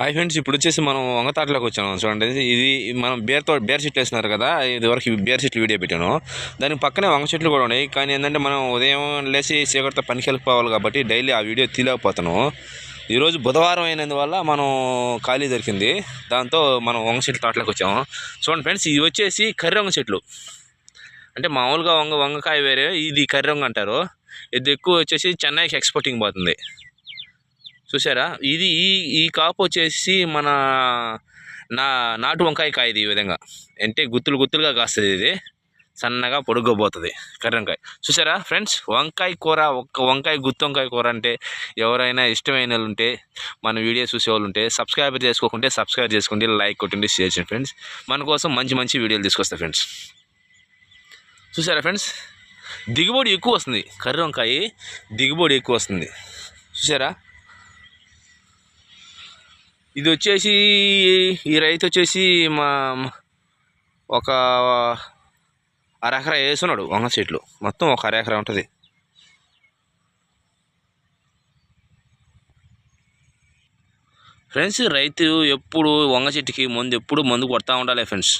Hi friends ఇప్పుడు వచ్చేసి మనం వంగతాటలోకి వచ్చాము చూడండి ఇది మనం బేర్తో బేర్ చెట్లు వేస్తున్నారు కదా ఇది వరకు బేర్ చెట్లు వీడియో పెట్టాను. దాని పక్కనే వంగ చెట్లు కూడా ఉన్నాయి. కానీ ఏంటంటే మనం ఉదయం లేచి చీకటితో పనికి వెళ్ళిపోవాలి కాబట్టి డైలీ ఆ వీడియో తీయలేకపోతాను. ఈరోజు బుధవారం అయినందువల్ల మనం ఖాళీ దొరికింది. దాంతో మనం వంగ చెట్లు తోటలోకి వచ్చాము చూడండి ఫ్రెండ్స్ ఇవి వచ్చేసి కర్రీ వంగ చెట్లు. అంటే మామూలుగా వంగ వంగకాయ వేరే ఇది కర్రీ వంగ అంటారు. ఇది ఎక్కువ వచ్చేసి చెన్నైకి ఎక్స్పోర్టింగ్ పోతుంది. చూసారా ఇది ఈ ఈ కాపు వచ్చేసి మన నా నాటు వంకాయ కాయది ఈ విధంగా. అంటే గుత్తులు గుత్తులుగా కాస్తుంది ఇది. సన్నగా పొడుగ్గా కర్రీ వంకాయ చూసారా ఫ్రెండ్స్? వంకాయ కూర ఒక్క వంకాయ గుత్తి వంకాయ కూర అంటే ఎవరైనా ఇష్టమైన వాళ్ళు ఉంటే మన వీడియో చూసే వాళ్ళు ఉంటే సబ్స్క్రైబ్ చేసుకోకుంటే సబ్స్క్రైబ్ చేసుకోండి లైక్ కొట్టండి షేర్ చేయండి ఫ్రెండ్స్. మన కోసం మంచి మంచి వీడియోలు తీసుకొస్తా ఫ్రెండ్స్. చూసారా ఫ్రెండ్స్? దిగుబడి ఎక్కువ వస్తుంది. కర్రీ వంకాయ దిగుబడి ఎక్కువ వస్తుంది. చూసారా ఇది వచ్చేసి ఈ రైతు వచ్చేసి మా ఒక అరెకరా వేస్తున్నాడు వంగ చెట్లు. మొత్తం ఒక అరెకరా ఉంటుంది. ఫ్రెండ్స్ రైతు ఎప్పుడు వంగ చెట్టుకి మందు ఎప్పుడు మందు కొడతా ఉండాలి ఫ్రెండ్స్.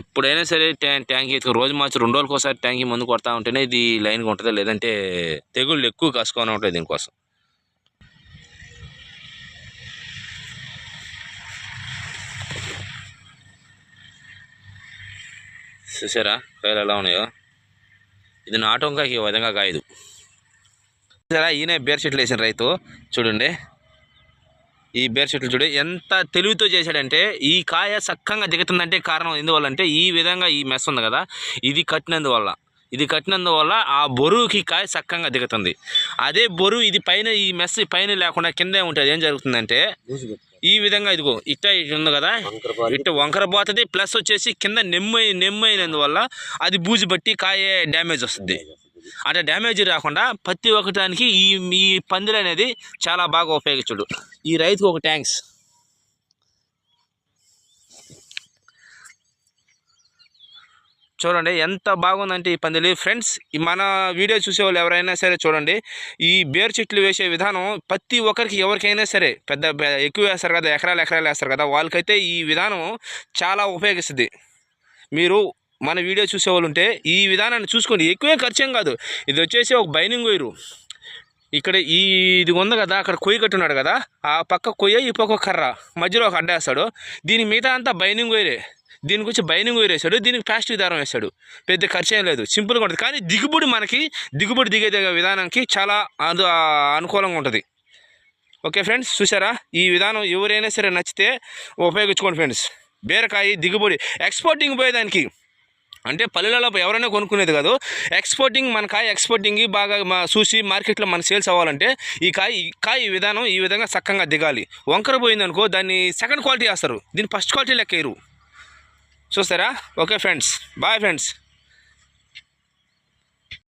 ఎప్పుడైనా సరే ట్యా ట్యాంక్ ఎత్తుకు రోజు మార్చి రెండు రోజులకి ఒకసారి ట్యాంక్ మందు కొడతా ఉంటేనే ఇది లైన్గా ఉంటుంది లేదంటే తెగుళ్ళు ఎక్కువ కాసుకొని ఉంటాయి దీనికోసం. చూసారా? కాయలు ఎలా ఉన్నాయో. ఇది నాటు ఈ విధంగా కాయదు. చూసారా? ఈయన బేర్ చెట్లు వేసిన రైతు. చూడండి. ఈ బేర్ చెట్లు చూడు ఎంత తెలివితో చేశాడంటే ఈ కాయ చక్కగా దిగుతుందంటే కారణం ఎందువల్లంటే ఈ విధంగా ఈ మెస్ ఉంది కదా ఇది కట్టినందువల్ల. ఇది కట్టినందువల్ల ఆ బరువుకి కాయ చక్కగా దిగుతుంది. అదే బరువు ఇది పైన ఈ మెస్ పైన లేకుండా కిందే ఉంటుంది ఏం జరుగుతుందంటే ఈ విధంగా ఇదిగో ఇట్ట ఇటు ఉంది కదా? ఇట్ట వంకర పోతుంది ప్లస్ వచ్చేసి కింద నెమ్మ నెమ్మ అయినందువల్ల అది బూజు బట్టి కాయ డ్యామేజ్ వస్తుంది. అంటే డ్యామేజ్ రాకుండా ప్రతి ఒక్కటానికి ఈ ఈ పందిరి అనేది చాలా బాగా ఉపయోగించుడు. ఈ రైతుకు ఒక ట్యాంక్స్ చూడండి ఎంత బాగుందంటే ఈ పందిలి ఫ్రెండ్స్ మన వీడియో చూసేవాళ్ళు ఎవరైనా సరే చూడండి ఈ బేర్ చెట్లు వేసే విధానం ప్రతి ఒక్కరికి ఎవరికైనా సరే పెద్ద ఎక్కువ వేస్తారు కదా ఎకరాలు ఎకరాలు వేస్తారు కదా వాళ్ళకైతే ఈ విధానం చాలా ఉపయోగిస్తుంది. మీరు మన వీడియో చూసేవాళ్ళు ఉంటే ఈ విధానాన్ని చూసుకోండి. ఎక్కువే ఖర్చేం కాదు. ఇది వచ్చేసి ఒక బైనింగ్ వైరు. ఇక్కడ ఈ ఇది ఉంది కదా అక్కడ కొయ్యి కట్టున్నాడు కదా ఆ పక్క కొయ్య ఈ పక్క కర్ర. మధ్యలో ఒక అడ్డ వేస్తాడు. దీని మిగతా అంతా బైనింగ్ వైరే. దీని గురించి బైనింగ్ వైర్ వేసాడు దీనికి ప్లాస్టిక్ దారం వేశాడు పెద్ద ఖర్చు ఏం లేదు సింపుల్గా ఉంటుంది. కానీ దిగుబడి మనకి దిగుబడి దిగే విధానానికి చాలా అనుకూలంగా ఉంటుంది. ఓకే ఫ్రెండ్స్ చూసారా? ఈ విధానం ఎవరైనా సరే నచ్చితే ఉపయోగించుకోండి ఫ్రెండ్స్. బీరకాయ దిగుబడి ఎక్స్పోర్టింగ్ పోయేదానికి. అంటే పల్లెలలో ఎవరైనా కొనుక్కునేది కాదు. ఎక్స్పోర్టింగ్ మన కాయ ఎక్స్పోర్టింగ్ బాగా మా చూసి మార్కెట్లో మన సేల్స్ అవ్వాలంటే ఈ కాయ ఈ కాయ ఈ విధానం ఈ విధంగా చక్కగా దిగాలి. వంకర పోయిందనుకో దాన్ని సెకండ్ క్వాలిటీ వేస్తారు. దీన్ని ఫస్ట్ క్వాలిటీ లెక్క వేయరు. చూస్తారా? Okay friends. Bye friends.